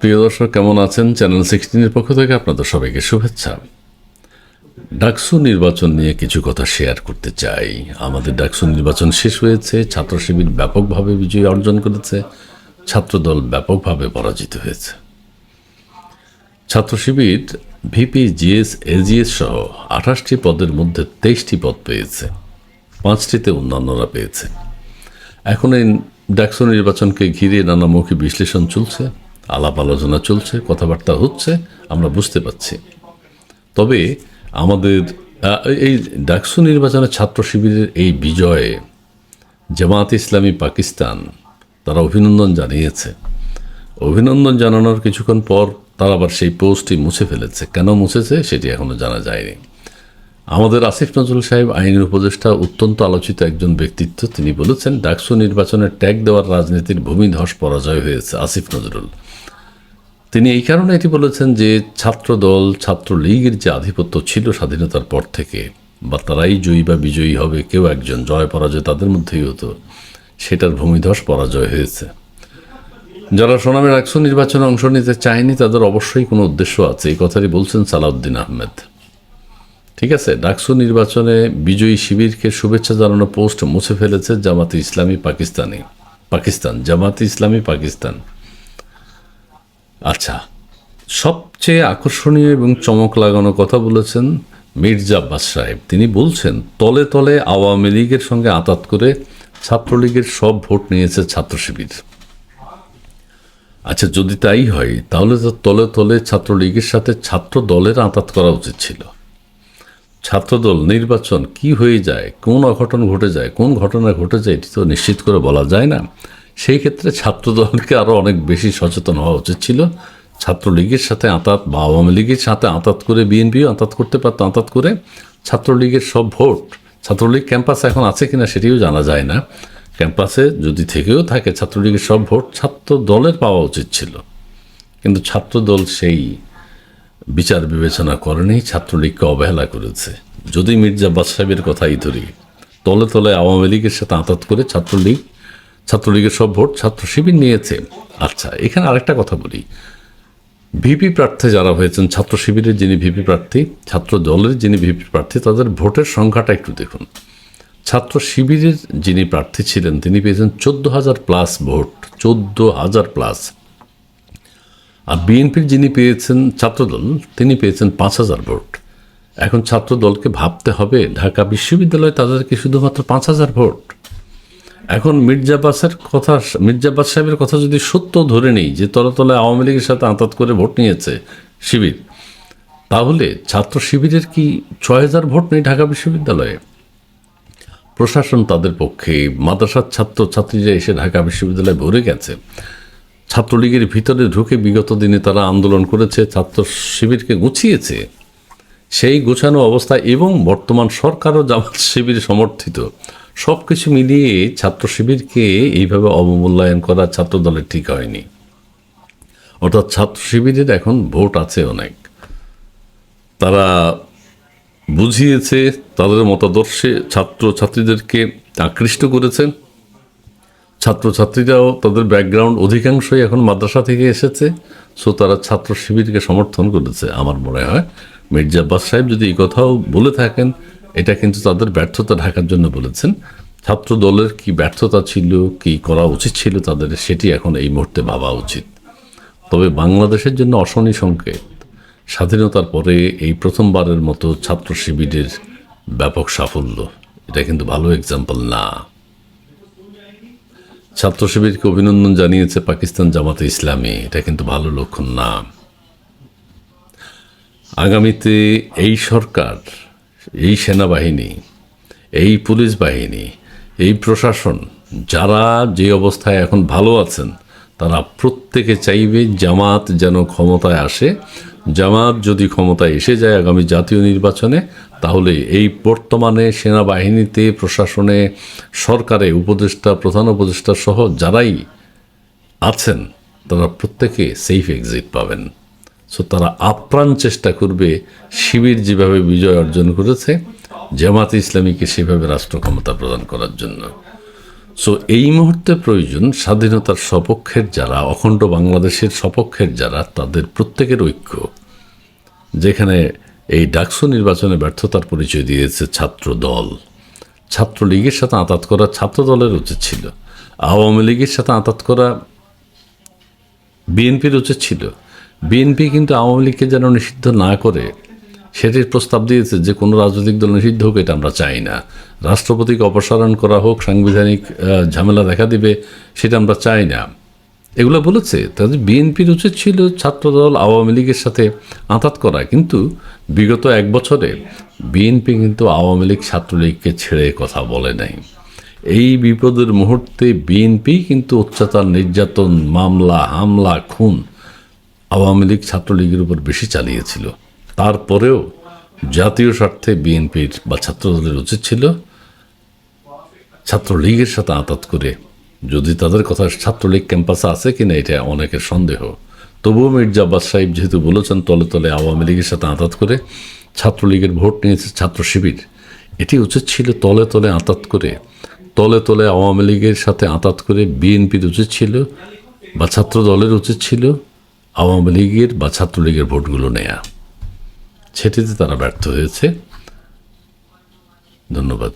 প্রিয় দর্শক, কেমন আছেন? চ্যানেল সিক্সটিনের পক্ষ থেকে আপনাদের সবাইকে শুভেচ্ছা। ডাকসু নির্বাচন নিয়ে কিছু কথা শেয়ার করতে চাই। আমাদের ডাকসু নির্বাচন শেষ হয়েছে। ছাত্র শিবির ব্যাপকভাবে বিজয় অর্জন করেছে। ছাত্রদল ব্যাপকভাবে পরাজিত হয়েছে। ছাত্র শিবির ভিপি জিএস এজিএস সহ আঠাশটি পদের মধ্যে তেইশটি পদ পেয়েছে। পাঁচটিতে অন্যান্যরা পেয়েছে। এখন এই ডাকসু নির্বাচনকে ঘিরে নানামুখী বিশ্লেষণ চলছে, আলাপ আলোচনা চলছে, কথাবার্তা হচ্ছে, আমরা বুঝতে পারছি। তবে আমাদের এই ডাকসু নির্বাচনে ছাত্র শিবিরের এই বিজয়ে জামাত ইসলামী পাকিস্তান তারা অভিনন্দন জানিয়েছে। অভিনন্দন জানানোর কিছুক্ষণ পর তারা আবার সেই পোস্টটি মুছে ফেলেছে। কেন মুছেছে সেটি এখনও জানা যায়নি। আমাদের আসিফ নজরুল সাহেব আইনের উপদেষ্টা, অত্যন্ত আলোচিত একজন ব্যক্তিত্ব। তিনি বলেছেন, ডাকসু নির্বাচনের ট্যাগ দেওয়ার রাজনীতির ভূমিধস পরাজয় হয়েছে আসিফ নজরুল। তিনি এই কারণে এটি বলেছেন যে ছাত্রদল, ছাত্রলীগের যে আধিপত্য ছিল স্বাধীনতার পর থেকে, বা তারাই জয়ী বা বিজয়ী হবে, কেউ একজন জয় পরাজয় তাদের মধ্যেই হতো, সেটার ভূমিধস পরাজয় হয়েছে। যারা সোনামের একশো নির্বাচনে অংশ নিতে চায়নি, তাদের অবশ্যই কোনো উদ্দেশ্য আছে। এই কথাটি বলছেন সালাউদ্দিন আহমেদ। ঠিক আছে, ডাকসু নির্বাচনে বিজয়ী শিবিরকে শুভেচ্ছা জানানো পোস্ট মুছে ফেলেছে জামাতে ইসলামী পাকিস্তানি। পাকিস্তান, জামাতে ইসলামী পাকিস্তান। আচ্ছা সবচেয়ে আকর্ষণীয় এবং চমক লাগানো কথা বলেছেন মির্জা আব্বাস সাহেব। তিনি বলছেন, তলে তলে আওয়ামী লীগের সঙ্গে আতাত করে ছাত্রলীগের সব ভোট নিয়েছে ছাত্র শিবির আচ্ছা যদি তাই হয়, তাহলে তো তলে তলে ছাত্রলীগের সাথে ছাত্র দলের আঁতাত করা উচিত ছিল। ছাত্রদল, নির্বাচন কি হয়ে যায়, কোন অঘটন ঘটে যায়, কোন ঘটনা ঘটে যায়, এটি তো নিশ্চিত করে বলা যায় না। সেই ক্ষেত্রে ছাত্রদলকে আরও অনেক বেশি সচেতন হওয়া উচিত ছিল। ছাত্রলীগের সাথে আঁতাত, বা আওয়ামী লীগের সাথে আঁতাত করে বিএনপিও আঁতাত করতে পারতো, আঁতাত করে। ছাত্রলীগের সব ভোট, ছাত্রলীগ ক্যাম্পাসে এখন আছে কিনা সেটিও জানা যায় না। ক্যাম্পাসে যদি থেকেও থাকে, ছাত্রলীগের সব ভোট ছাত্র দলের পাওয়া উচিত ছিল। কিন্তু ছাত্রদল সেই বিচার বিবেচনা করেনি, ছাত্রলীগকে অবহেলা করেছে। যদি মির্জা সাহেবের কথাই ধরি তলে তলে আওয়ামী লীগের সাথে আঁতাত করে ছাত্রলীগ, ছাত্রলীগের সব ভোট ছাত্র শিবির নিয়েছে। আচ্ছা এখানে আরেকটা কথা বলি। ভিপি প্রার্থী যারা হয়েছেন, ছাত্র শিবিরের যিনি ভিপি প্রার্থী, ছাত্র দলের যিনি ভিপি প্রার্থী, তাদের ভোটের সংখ্যাটা একটু দেখুন। ছাত্র শিবিরের যিনি প্রার্থী ছিলেন, তিনি পেয়েছেন চোদ্দ হাজার প্লাস ভোট, চোদ্দ হাজার প্লাস। আর বিএনপির যিনি পেয়েছেন ছাত্রদল, তিনি পেয়েছেন পাঁচ হাজার ভোট। এখন ছাত্রদলকে ভাবতে হবে, ঢাকা বিশ্ববিদ্যালয়ে তাদেরকে শুধুমাত্র পাঁচ হাজার ভোট। এখন মির্জাবাসের কথা মির্জাবাস সাহেবের কথা যদি সত্য ধরে নেই, যে তলে আওয়ামী লীগের সাথে আঁতাত করে ভোট নিয়েছে শিবির, তাহলে ছাত্র শিবিরের কি ছয় হাজার ভোট নেই ঢাকা বিশ্ববিদ্যালয়ে? প্রশাসন তাদের পক্ষে, মাদ্রাসার ছাত্র ছাত্রীরা এসে ঢাকা বিশ্ববিদ্যালয়ে ভরে গেছে। ছাত্রলীগের ভিতরে ঢুকে বিগত দিনে তারা আন্দোলন করেছে, ছাত্র শিবিরকে গুছিয়েছে। সেই গোছানো অবস্থা এবং বর্তমান সরকারও জামাত শিবির সমর্থিত। সব কিছু মিলিয়ে ছাত্র শিবিরকে এইভাবে অবমূল্যায়ন করা ছাত্র দলের ঠিক হয়নি। অর্থাৎ ছাত্র শিবিরের এখন ভোট আছে অনেক। তারা বুঝিয়েছে তাদের মতাদর্শে ছাত্র ছাত্রীদেরকে আকৃষ্ট করেছে। ছাত্রছাত্রীরাও তাদের ব্যাকগ্রাউন্ড অধিকাংশই এখন মাদ্রাসা থেকে এসেছে। সো তারা ছাত্র শিবিরকে সমর্থন করেছে, আমার মনে হয়। মির্জা আব্বাস সাহেব যদি এই কথাও বলে থাকেন, এটা কিন্তু তাদের ব্যর্থতা ঢাকার জন্য বলেছেন। ছাত্র দলের কি ব্যর্থতা ছিল, কি করা উচিত ছিল তাদের, সেটি এখন এই মুহূর্তে ভাবা উচিত। তবে বাংলাদেশের জন্য অশনি সংকেত। স্বাধীনতার পরে এই প্রথমবারের মতো ছাত্র শিবিরের ব্যাপক সাফল্য। এটা কিন্তু ভালো এক্সাম্পল না। ছাত্র শিবিরকে অভিনন্দন জানিয়েছে পাকিস্তান জামাতে ইসলামী। এটা কিন্তু ভালো লক্ষণ না। আগামীতে এই সরকার, এই সেনাবাহিনী, এই পুলিশ বাহিনী, এই প্রশাসন, যারা যে অবস্থায় এখন ভালো আছেন তারা প্রত্যেকে চাইবে জামাত যেন ক্ষমতায় আসে। জামাত যদি ক্ষমতায় এসে যায় আগামী জাতীয় নির্বাচনে, তাহলে এই বর্তমানে সেনাবাহিনীতে, প্রশাসনে, সরকারে, উপদেষ্টা, প্রধান উপদেষ্টা সহ যারাই আছেন, তারা প্রত্যেকে সেফ এক্সিট পাবেন। সো তারা আপ্রাণ চেষ্টা করবে শিবির যেভাবে বিজয় অর্জন করেছে, জামাত ইসলামীকে সেভাবে রাষ্ট্র ক্ষমতা প্রদান করার জন্য। সো এই মুহূর্তে প্রয়োজন স্বাধীনতার সপক্ষের যারা, অখণ্ড বাংলাদেশের সপক্ষের যারা, তাদের প্রত্যেকের ঐক্য। যেখানে এই ডাকসু নির্বাচনে ব্যর্থতার পরিচয় দিয়েছে ছাত্র দল ছাত্রলীগের সাথে আঁতাত করা ছাত্র দলের উচিত ছিল। আওয়ামী লীগের সাথে আঁতাত করা বিএনপির উচিত ছিল। বিএনপি কিন্তু আওয়ামী লীগকে যেন নিষিদ্ধ না করে সেটির প্রস্তাব দিয়েছে যে কোনো রাজনৈতিক দল নিষিদ্ধ হোক, এটা আমরা চাই না। রাষ্ট্রপতিকে অপসারণ করা হোক, সাংবিধানিক ঝামেলা দেখা দিবে, সেটা আমরা চাই না। এগুলো বলেছে, তাদের বিএনপির উচিত ছিল ছাত্রদল আওয়ামী লীগের সাথে আঁতাত করা, কিন্তু বিগত এক বছরে বিএনপি কিন্তু আওয়ামী লীগ ছাত্রলীগকে ছেড়ে কথা বলে নাই। এই বিপদের মুহূর্তে বিএনপি কিন্তু অত্যাচার নির্যাতন, মামলা, হামলা, খুন আওয়ামী লীগ ছাত্রলীগের উপর বেশি চালিয়েছিল। তারপরেও জাতীয় স্বার্থে বিএনপির বা ছাত্রদলের উচিত ছিল ছাত্রলীগের সাথে আতাত করে। যদি তাদের কথা ছাত্রলীগ ক্যাম্পাসে আছে কিনা এটা অনেকের সন্দেহ। তবুও মির্জা আব্বাস সাহেব যেহেতু বলেছেন তলে তলে আওয়ামী লীগের সাথে আঁতাত করে ছাত্রলীগের ভোট নিয়েছে ছাত্র শিবির, এটি উচিত ছিল তলে তলে আঁতাত করে। তলে তলে আওয়ামী লীগের সাথে আঁতাত করে বিএনপির উচিত ছিল বা ছাত্র দলের উচিত ছিল আওয়ামী লীগের বা ছাত্রলীগের ভোটগুলো নেয়া। সেটিতে তারা ব্যর্থ হয়েছে। ধন্যবাদ।